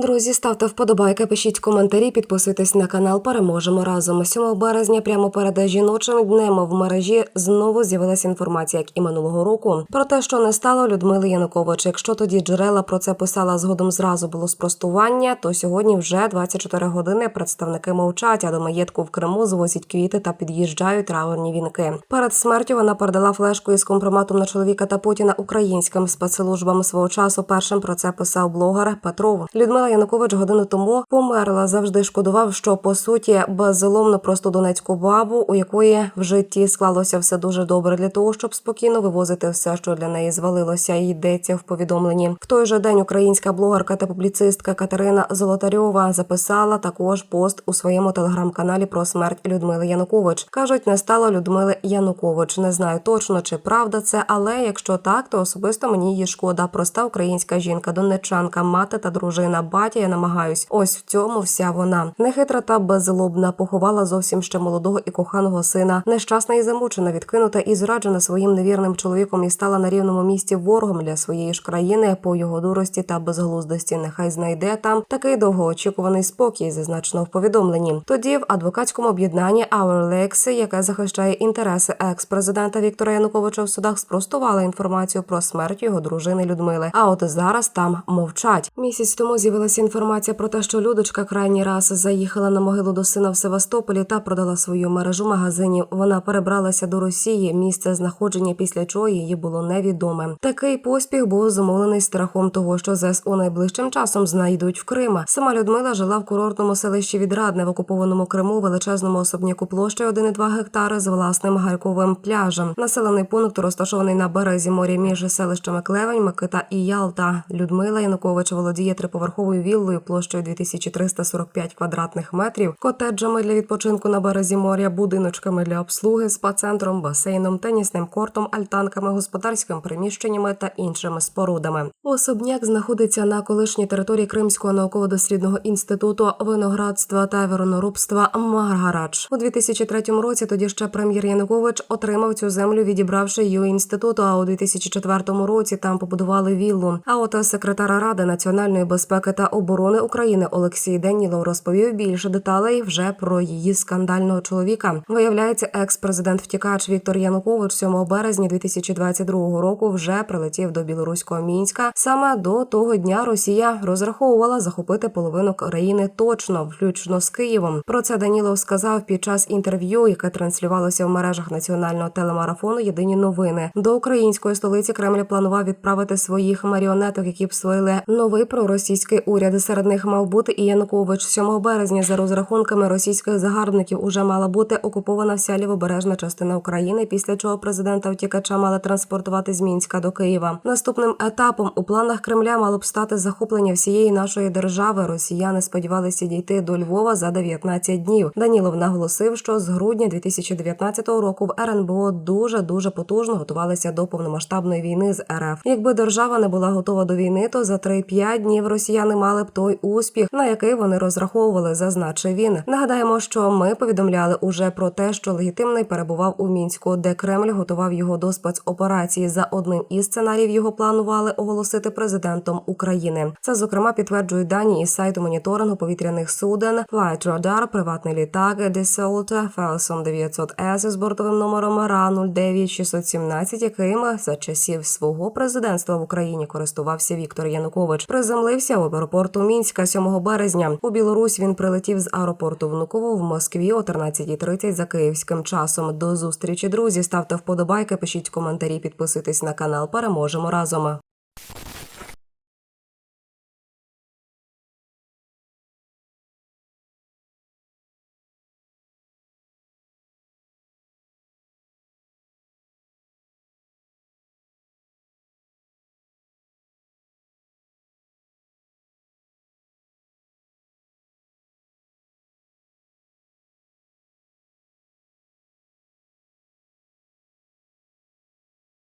Друзі, ставте вподобайки, пишіть коментарі, підписуйтесь на канал. Переможемо разом. 7 березня, прямо перед жіночим днем в мережі знову з'явилася інформація, як і минулого року, про те, що не стало Людмили Янукович. Якщо тоді джерела про це писала згодом зразу було спростування, то сьогодні вже 24 години представники мовчать, а до маєтку в Криму звозять квіти та під'їжджають траурні вінки. Перед смертю вона передала флешку із компроматом на чоловіка та Путіна українським спецслужбам свого часу. Першим про це писав блогер Петров. Людмила Янукович годину тому померла. Завжди шкодував, що по суті беззоломно просто донецьку бабу, у якої в житті склалося все дуже добре для того, щоб спокійно вивозити все, що для неї звалилося. Йдеться в повідомленні. В той же день українська блогерка та публіцистка Катерина Золотарьова записала також пост у своєму телеграм-каналі про смерть Людмили Янукович. кажуть, не стало Людмили Янукович. Не знаю точно чи правда це, але якщо так, то особисто мені її шкода. Проста українська жінка, донечанка, мати та дружина. Батя я намагаюсь. Ось в цьому вся вона нехитра та беззлобна. Поховала зовсім ще молодого і коханого сина. Нещасна і замучена, відкинута і зраджена своїм невірним чоловіком і стала на рівному місці ворогом для своєї ж країни по його дурості та безглуздості. Нехай знайде там такий довгоочікуваний спокій, зазначено в повідомленні. Тоді в адвокатському об'єднанні Our яке захищає інтереси екс-президента Віктора Януковича в судах, спростувала інформацію про смерть його дружини Людмили. А от зараз там мовчать. Місяць тому з'явилася інформація про те, що Людочка крайній раз заїхала на могилу до сина в Севастополі та продала свою мережу магазинів. Вона перебралася до Росії. Місце знаходження після чого її було невідоме. Такий поспіх був зумовлений страхом того, що ЗСУ найближчим часом знайдуть в Крима. Сама Людмила жила в курортному селищі Відрадне в окупованому Криму, величезному особняку площею 1,2 гектари з власним гарьковим пляжем. Населений пункт розташований на березі моря між селищами Клевень, Микита і Ялта. Людмила Янукович володіє триповерховою віллою площею 2345 квадратних метрів, котеджами для відпочинку на березі моря, будиночками для обслуги, спа-центром, басейном, тенісним кортом, альтанками, господарськими приміщеннями та іншими спорудами. Особняк знаходиться на колишній території Кримського науково-дослідного інституту виноградства та виноробства Маргарач у 2003 році. Тоді ще прем'єр Янукович отримав цю землю, відібравши її інституту. А у 2004 році там побудували віллу. А от секретар ради національної безпеки та оборони України Олексій Денілов розповів більше деталей вже про її скандального чоловіка. Виявляється, екс-президент втікач Віктор Янукович 7 березня 2022 року вже прилетів до білоруського мінська. Саме до того дня Росія розраховувала захопити половину країни точно, включно з Києвом. Про це Данілов сказав під час інтерв'ю, яке транслювалося в мережах національного телемарафону. Єдині новини до української столиці Кремль планував відправити своїх маріонеток, які б створили новий проросійський уряд. Серед них мав бути і Янукович. 7 березня за розрахунками російських загарбників уже мала бути окупована вся лівобережна частина України. Після чого президента втікача мали транспортувати з Мінська до Києва. Наступним етапом у планах Кремля мало б стати захоплення всієї нашої держави. Росіяни сподівалися дійти до Львова за 19 днів. Данілов наголосив, що з грудня 2019 року в РНБО дуже дуже потужно готувалися до повномасштабної війни з РФ. Якби держава не була готова до війни, то за 3-5 днів росіяни мали б той успіх, на який вони розраховували, зазначив він. Нагадаємо, що ми повідомляли уже про те, що легітимний перебував у мінську, де Кремль готував його до спецоперації. За одним із сценаріїв його планували оголосити президентом України. Це зокрема підтверджують дані із сайту моніторингу повітряних суден Flight Radar, приватний літак Dassault Falcon 900 S з бортовим номером РА 09617, яким за часів свого президентства в Україні користувався Віктор Янукович. Приземлився в аеропорту Мінська 7 березня. У Білорусь він прилетів з аеропорту Внуково в Москві о 13.30 за київським часом. До зустрічі, друзі. Ставте вподобайки, пишіть коментарі, підписуйтесь на канал. Переможемо разом.